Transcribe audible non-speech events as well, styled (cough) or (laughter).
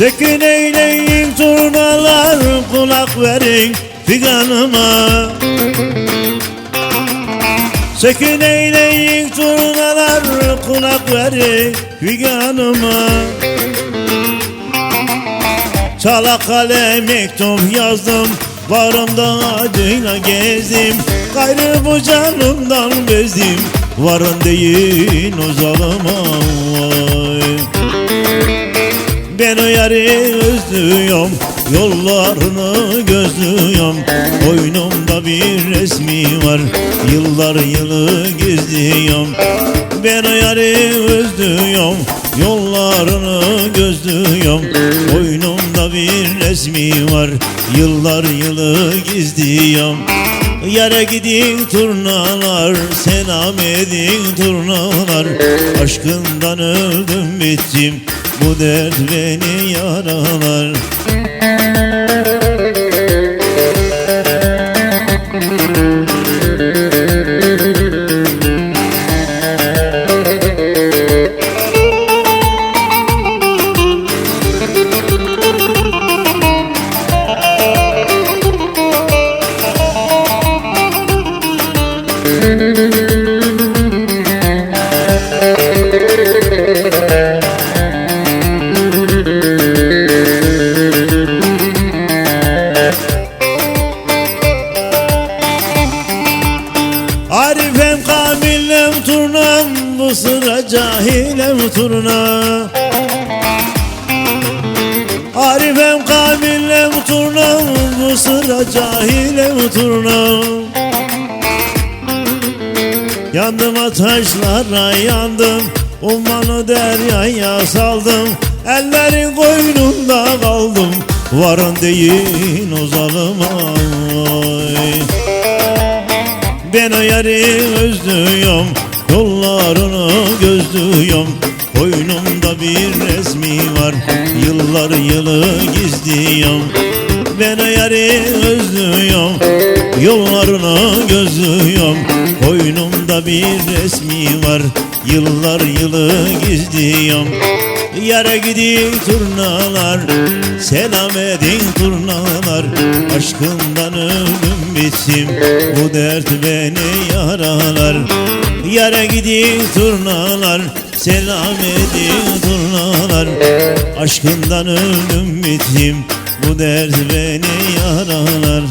Sekin eyleyin turnalar kulak verin figanıma. Sekin eyleyin turnalar kulak verin figanıma. Çanakkale mektup yazdım Varımda acıyla gezdim. Gayrı bu canımdan bezdim Varın değil o zalıma vay Ben o yarı özlüyorum Yollarını gözlüyorum. Boynumda bir resmi var Yıllar yılı gizliyorum. Ben o yarı özlüyorum Yollarını gözlüyorum. Boynumda bir resmi var Yıllar yılı gizliyorum. Yere gidin turnalar Selam edin turnalar. Aşkından öldüm bittim Bu dert beni yaralar. Arifem (laughs) Bu sıra cahilem turna Arifem kamillem turnam Bu sıra cahilem turna Yandım ataşlara yandım Ummanı deryaya saldım. Ellerin koynunda kaldım Varın değil o zalıma vay. Ben o yeri özlüyorum Yollarını gözlüyorum Koynumda bir resmi var. Yıllar yılı gizliyorum Ben o yeri özlüyorum Yollarını gözlüyorum Koynumda bir resmi var. Yıllar yılı gizliyorum Yere gidin turnalar Selam edin turnalar. Aşkından öldüm bittim Bu dert beni yaralar Yere gidin turnalar Selam edin turnalar. Aşkından öldüm bittim Bu dert beni yaralar